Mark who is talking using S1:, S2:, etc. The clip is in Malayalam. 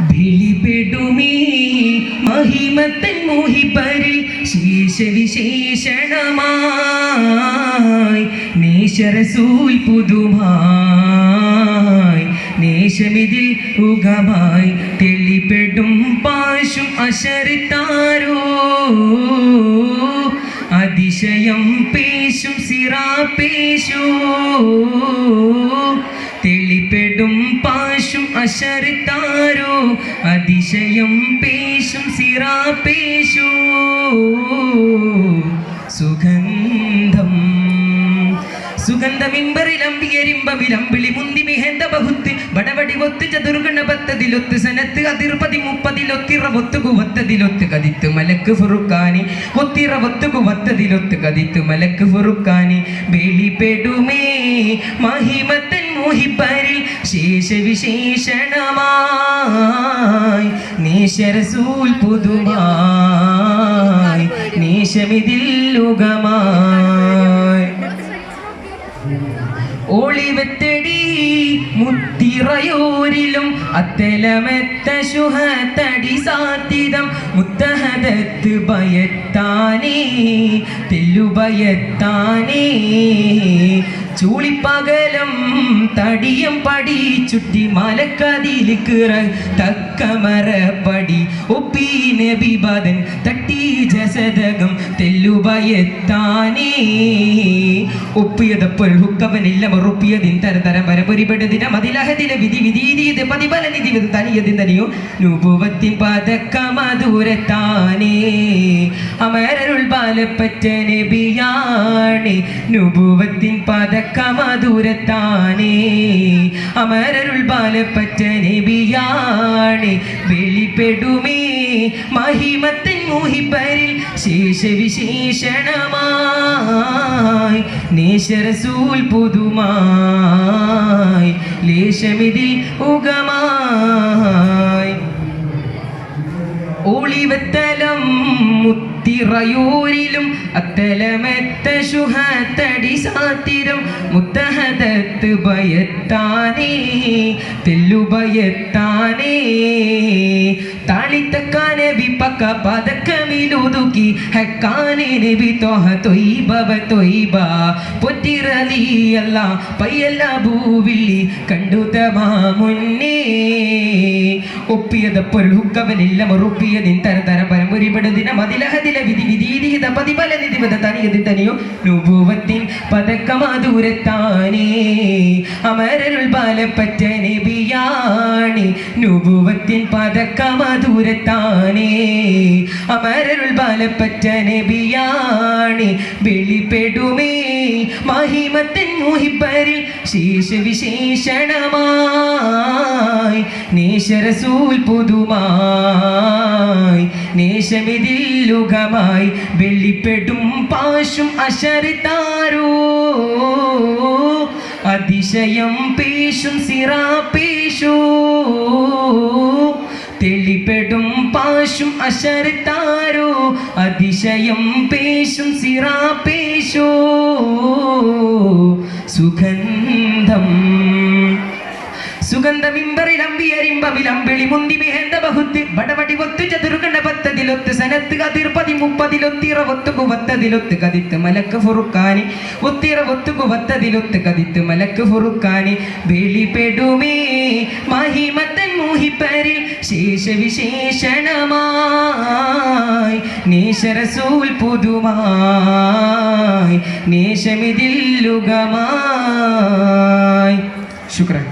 S1: വിളിപെടുമേ മഹിമത്തൻ മോഹിപ്പരിൽ ശേഷവിശേഷണമായി. നേശരസൂൽ പുതുമായി. നേശമിതിൽ ഉഗമായി തെളിപ്പെടും പാശും അശരിത്താരോ. അതിശയം പേശും സിറാപേശോ തെളിപ്പെടും പാശും അശരിത്താരോ അതിശയം പേശും സിറാപേശോ സുഗന്ധം സുഗന്ധമിമ്പറിലമ്പിയരിമ്പവിലമ്പിളി മുന്തി മിഹന്ത ബഹുത്ത് ബടവടി ഒത്ത് ചതുർഗണ പത്തതിലൊത്ത് സനത്ത് അതിർപതി മുപ്പതിലൊത്തിറ ഒത്തു കുവത്തതിലൊത്ത് കതിത്ത് മലക്ക് ഫുറുക്കാനി ഒത്തിറ ഒത്തു കുവത്തതിലൊത്ത് കതിത്ത് മലക്ക് ഫുറുക്കാനി വെളിപ്പെടുമേ മഹിമത്തൻ മോഹിപ്പരിൽ ശേഷവിശേഷണമായി നീശരസൂൽ പുതുമായി നീശമിതിൽ ലുകമായി ഒളിവെത്തടി മുത്തിറയോരിലും അത്തലമെത്ത ശുഹത്തടി സാത്തിതം. മുത്തഹദത്ത് ഭയത്താനേ തെല്ലുഭയത്താനേ. ചൂളിപ്പകലം തടിയം പടി ചുറ്റി മലക്കതിലിക്കിറ തക്കമറപ്പടി ഒപ്പി നബിബദൻ തട്ടി ജസദകം തെല്ലുഭയത്താനേ ഒപ്പിയതപ്പോൾ ഹുക്കവനില്ല മറുപ്പിയതിൻ തരതരം വരപൊരിപെടുതിന മതിലഹതിലെ വിധി വിധീരീത് പതിപല നിധി വിധ തനിയതിൻ തനിയോ നുപുവത്തിൻ പതക്കമധുരത്താനേ അമരരുൾ ബാലപ്പറ്റ നബിയാണേ നുപുവത്തിൻ പതക്കമധുരത്താനേ അമരരുൾ ബാലപ്പറ്റ ബിയാണി വെളിപ്പെടുമേ. മഹിമത്തിൻ മോഹിപ്പരിൽ ശേഷവിശേഷണമായി. നേശരസൂൽ പുതുമായി. ലേശമിതിൽ ഉഗമായി. ഒളിവത്തലം മുത്തിറയൂരിലും അത്തലമെത്ത ശുഹത്തടി സാത്തിരം മുത്തഹദത്ത് ഭയത്താനേ തെല്ലു ഭയത്താനേ. താളിത്തക്കാനെ വിപ്പക്ക പതക്കമിലുതുക്കി ഹക്കാനെ നബി തോഹ തൊയ്ബവ തൊയ്ബ. പൊറ്റിറലിയല്ല പയ്യല്ല ഭൂവില്ലി കണ്ടു തമാ മുന്നേ ഒപ്പിയതപ്പോൾ ഹുക്കവനില്ല മറുപ്പിയതിൻ തരതര പരമ്പൊരിപെടുതിന മതിലഹതില വിധി വിധീതിഹിത പതിപല നിധിപത തനിയതി തനിയോ. നുഭൂവത്തിൻ പതക്കമാദൂരത്താനേ അമരരുൾ ബാലപ്പറ്റ നബിയാണി. നുഭൂവത്തിൻ പതക്കമാദൂരത്താനേ അമരരുൾ ബാലപ്പറ്റ നബിയാണി. വെളിപ്പെടുമേ മഹിമത്തിൻ മുഹിപ്പരിൽ ശേഷവിശേഷണമായി. നേശരസൂൽ പുതുമായി നേശമിതില്ലുകമായി വെള്ളിപ്പെടും പാശും അശരിത്താരോ അതിശയം പേശും സിറാപേശോ തെളിപ്പെടും പാശും അശരത്താരോ അതിശയം പേശും സിറാപേശോ സുഗന്ധം സുഗന്ധമിമ്പറിലമ്പിയരിമ്പവിലമ്പിളി മുന്തി മിഹന്ത ബഹുത്ത് ബടവടി ഒത്തു ചതുർഗണ പത്തതിലൊത്ത് സനത്ത് കതിർപതി മുപ്പതിലൊത്തിറ ഒത്തു കുവത്തതിലൊത്ത് കതിത്ത് മലക്ക് ഫുറുക്കാനി ഒത്തിറ ഒത്തു കുവത്തതിലൊത്ത് കതിത്ത് മലക്ക് ഫുറുക്കാനി വെളിപ്പെടുമേ മഹിമത്തൻ മോഹിപ്പരിൽ ശേഷവിശേഷണമായി നേശരസൂൽ പുതുമായി നേശമിതില്ലുകമായി ശുക്രൻ